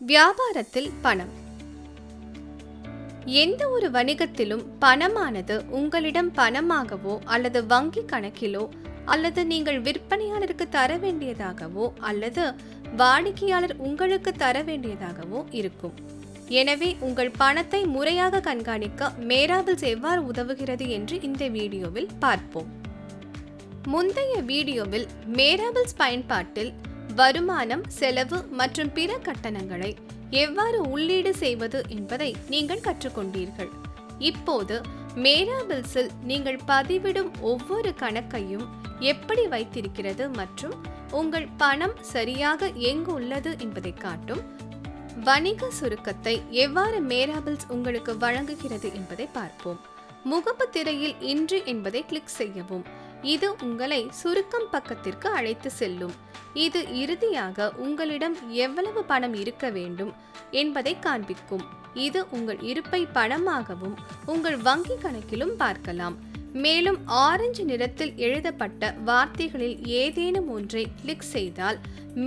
வியாபாரத்தில் பணம். எந்த ஒரு வணிகத்திலும் பணமானது உங்களிடம் பணமாகவோ அல்லது வங்கி கணக்கிலோ அல்லது நீங்கள் விற்பனையாளருக்கு தர வேண்டியதாகவோ அல்லது வாடிக்கையாளர் உங்களுக்கு தர வேண்டியதாகவோ இருக்கும். எனவே உங்கள் பணத்தை முறையாக கண்காணிக்க மேராபிள்ஸ் எவ்வாறு உதவுகிறது என்று இந்த வீடியோவில் பார்ப்போம். முந்தைய வீடியோவில் மேராபிள்ஸ் பயன்பாட்டில் வருமானம் செலவு மற்றும் பிற கட்டணங்களை எவ்வாறு உள்ளீடு செய்வது என்பதை நீங்கள் கற்றுக்கொண்டீர்கள். இப்போது மேராபிள்ஸில் நீங்கள் பதிவிடும் ஒவ்வொரு கணக்கையும் எப்படி வைத்திருக்கிறது மற்றும் உங்கள் பணம் சரியாக எங்கு உள்ளது என்பதை காட்டும். வணிக சுருக்கத்தை எவ்வாறு மேராபிள்ஸ் உங்களுக்கு வழங்குகிறது என்பதை பார்ப்போம். முகப்பு திரையில் இன்று என்பதை கிளிக் செய்யவும். இது உங்களை சுருக்கம் பக்கத்திற்கு அழைத்து செல்லும். இது இறுதியாக உங்களிடம் எவ்வளவு பணம் இருக்க வேண்டும் என்பதை காண்பிக்கும். இது உங்கள் இருப்பை பணமாகவும் உங்கள் வங்கி கணக்கிலும் பார்க்கலாம். மேலும் ஆரஞ்சு நிறத்தில் எழுதப்பட்ட வார்த்தைகளில் ஏதேனும் ஒன்றை கிளிக் செய்தால்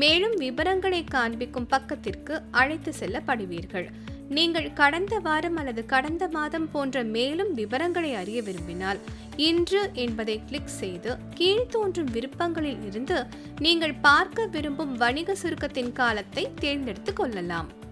மேலும் விவரங்களை காண்பிக்கும் பக்கத்திற்கு அழைத்து செல்லப்படுவீர்கள். நீங்கள் கடந்த வாரம் அல்லது கடந்த மாதம் போன்ற மேலும் விவரங்களை அறிய விரும்பினால் இன்று என்பதை கிளிக் செய்து கீழ் தோன்றும் விருப்பங்களில் இருந்து நீங்கள் பார்க்க விரும்பும் வணிக சுருக்கத்தின் காலத்தை தேர்ந்தெடுத்துக் கொள்ளலாம்.